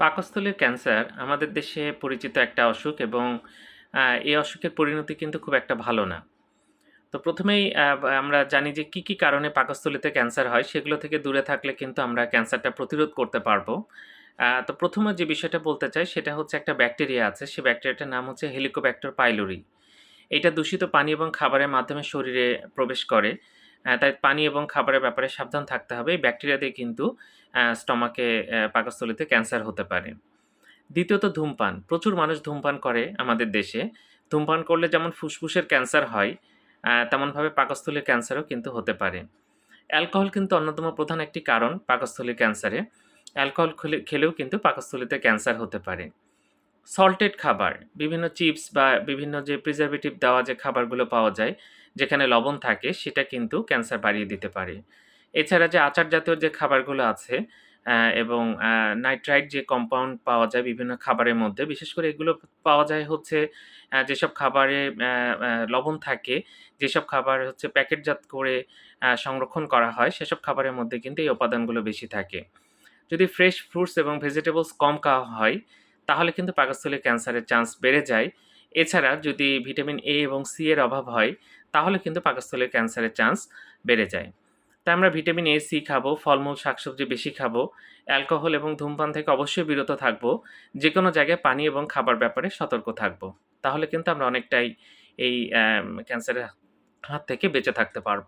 পাকস্থলীর ক্যান্সার আমাদের দেশে পরিচিত একটা অসুখ এবং এই অসুখের পরিণতি কিন্তু খুব একটা ভালো না। তো ১ম এই আ বা আমরা জানি যে কী, কী কারণে পাকস্থলীতে ক্যান্সার হয় সেগুলো থেকে দূরে থাকলে কিন্তু আমরা ক্যান্সারটা প্রতিরোধ করতে পারব। তো প্রথমে যে বিষয়টা বলতে চাই সেটা হচ্ছে একটা ব্যাকটেরিয়া আছে। সে ব্যাকটেরিয়াটার নাম হচ্ছে হেলিকোব্যাক্টার পাইলোরি। এটা দূষিত পানি এবং খাবারের মাধ্যমে শরীরে প্রবেশ করে। তাই পানি এবং খাবারের ব্যাপারে সাবধান থাকতে হবে। এই ব্যাকটেরিয়া দিয়ে কিন্তু স্টমাকে পাকস্থলীতে ক্যান্সার হতে পারে। দ্বিতীয়ত ধূমপান। প্রচুর মানুষ ধূমপান করে আমাদের দেশে। ধূমপান করলে যেমন ফুসফুসের ক্যান্সার হয়, তেমনভাবে পাকস্থলীর ক্যান্সারও কিন্তু হতে পারে। অ্যালকোহল কিন্তু অন্যতম প্রধান একটি কারণ পাকস্থলীর ক্যান্সারে। অ্যালকোহল খুলে খেলেও কিন্তু পাকস্থলীতে ক্যান্সার হতে পারে। সল্টেড খাবার, বিভিন্ন চিপস বা বিভিন্ন যে প্রিজারভেটিভ দেওয়া যে খাবারগুলো পাওয়া যায়, যেখানে লবণ থাকে সেটা কিন্তু ক্যান্সার বাড়িয়ে দিতে পারে। এছাড়া যে আচার জাতীয় যে খাবারগুলো আছে এবং নাইট্রাইট যে কম্পাউন্ড পাওয়া যায় বিভিন্ন খাবারের মধ্যে, বিশেষ করে এগুলো পাওয়া যায় হচ্ছে যেসব খাবারে লবণ থাকে, যেসব খাবার হচ্ছে প্যাকেটজাত করে সংরক্ষণ করা হয়, সেসব খাবারের মধ্যে কিন্তু এই উপাদানগুলো বেশি থাকে। যদি ফ্রেশ ফ্রুটস এবং ভেজিটেবলস কম খাওয়া হয়, তাহলে কিন্তু পাকস্থলীর ক্যান্সারের চান্স বেড়ে যায়। এছাড়া যদি ভিটামিন এ এবং সি এর অভাব হয়, তাহলে কিন্তু পাকস্থলীর ক্যান্সারের চান্স বেড়ে যায়। তাই আমরা ভিটামিন এ, সি খাব, ফলমূল, শাকসবজি বেশি খাব, অ্যালকোহল এবং ধূমপান থেকে অবশ্যই বিরত থাকব। যে কোনো জায়গায় পানি এবং খাবার ব্যাপারে সতর্ক থাকব। তাহলে কিন্তু আমরা অনেকটাই এই ক্যান্সারের হাত থেকে বেঁচে থাকতে পারব।